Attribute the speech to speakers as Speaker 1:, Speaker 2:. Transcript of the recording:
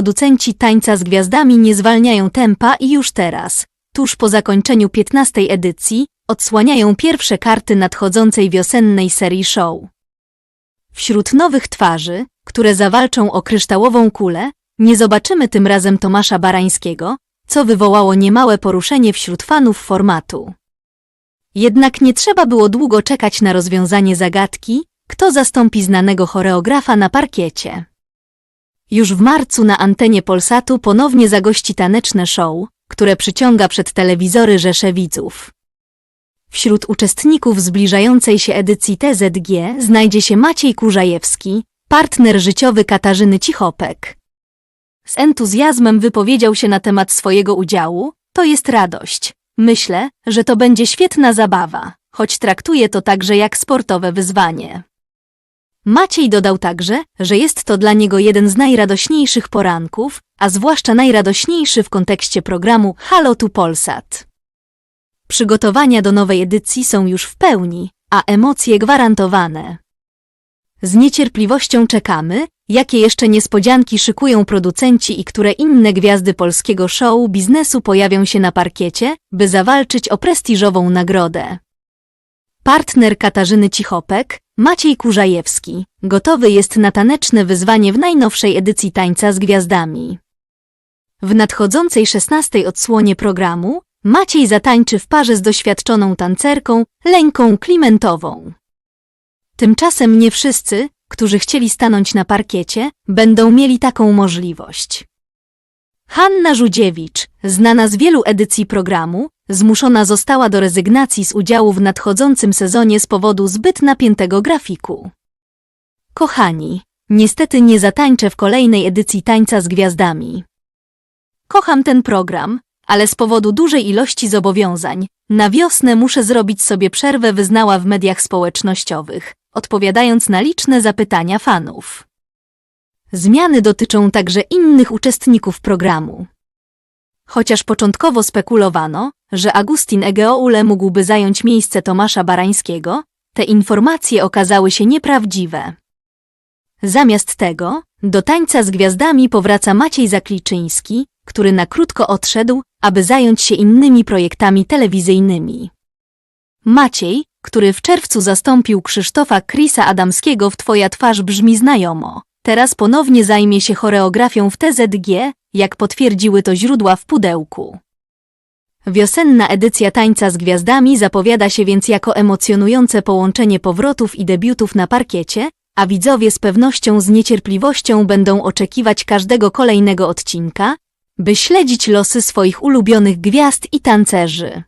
Speaker 1: producenci tańca z gwiazdami nie zwalniają tempa i już teraz, tuż po zakończeniu 15 edycji, odsłaniają pierwsze karty nadchodzącej wiosennej serii show. Wśród nowych twarzy, które zawalczą o kryształową kulę, nie zobaczymy tym razem Tomasza Barańskiego, co wywołało niemałe poruszenie wśród fanów formatu. Jednak nie trzeba było długo czekać na rozwiązanie zagadki, kto zastąpi znanego choreografa na parkiecie. Już w marcu na antenie Polsatu ponownie zagości taneczne show, które przyciąga przed telewizory rzesze widzów. Wśród uczestników zbliżającej się edycji TZG znajdzie się Maciej Kurzajewski, partner życiowy Katarzyny Cichopek. Z entuzjazmem wypowiedział się na temat swojego udziału, to jest radość. Myślę, że to będzie świetna zabawa, choć traktuję to także jak sportowe wyzwanie. Maciej dodał także, że jest to dla niego jeden z najradośniejszych poranków, a zwłaszcza najradośniejszy w kontekście programu Halo tu Polsat. Przygotowania do nowej edycji są już w pełni, a emocje gwarantowane. Z niecierpliwością czekamy, jakie jeszcze niespodzianki szykują producenci i które inne gwiazdy polskiego show biznesu pojawią się na parkiecie, by zawalczyć o prestiżową nagrodę. Partner Katarzyny Cichopek, Maciej Kurzajewski, gotowy jest na taneczne wyzwanie w najnowszej edycji Tańca z Gwiazdami. W nadchodzącej szesnastej odsłonie programu Maciej zatańczy w parze z doświadczoną tancerką Leńką Klimentową. Tymczasem nie wszyscy, którzy chcieli stanąć na parkiecie, będą mieli taką możliwość. Hanna Żudziewicz, znana z wielu edycji programu, zmuszona została do rezygnacji z udziału w nadchodzącym sezonie z powodu zbyt napiętego grafiku. Kochani, niestety nie zatańczę w kolejnej edycji Tańca z Gwiazdami. Kocham ten program, ale z powodu dużej ilości zobowiązań, na wiosnę muszę zrobić sobie przerwę wyznała w mediach społecznościowych, odpowiadając na liczne zapytania fanów. Zmiany dotyczą także innych uczestników programu. Chociaż początkowo spekulowano, że Agustin Egeoule mógłby zająć miejsce Tomasza Barańskiego, te informacje okazały się nieprawdziwe. Zamiast tego, do tańca z gwiazdami powraca Maciej Zakliczyński, który na krótko odszedł, aby zająć się innymi projektami telewizyjnymi. Maciej, który w czerwcu zastąpił Krzysztofa Krisa Adamskiego w Twoja twarz brzmi znajomo, teraz ponownie zajmie się choreografią w TZG, jak potwierdziły to źródła w pudełku. Wiosenna edycja Tańca z Gwiazdami zapowiada się więc jako emocjonujące połączenie powrotów i debiutów na parkiecie, a widzowie z pewnością z niecierpliwością będą oczekiwać każdego kolejnego odcinka, by śledzić losy swoich ulubionych gwiazd i tancerzy.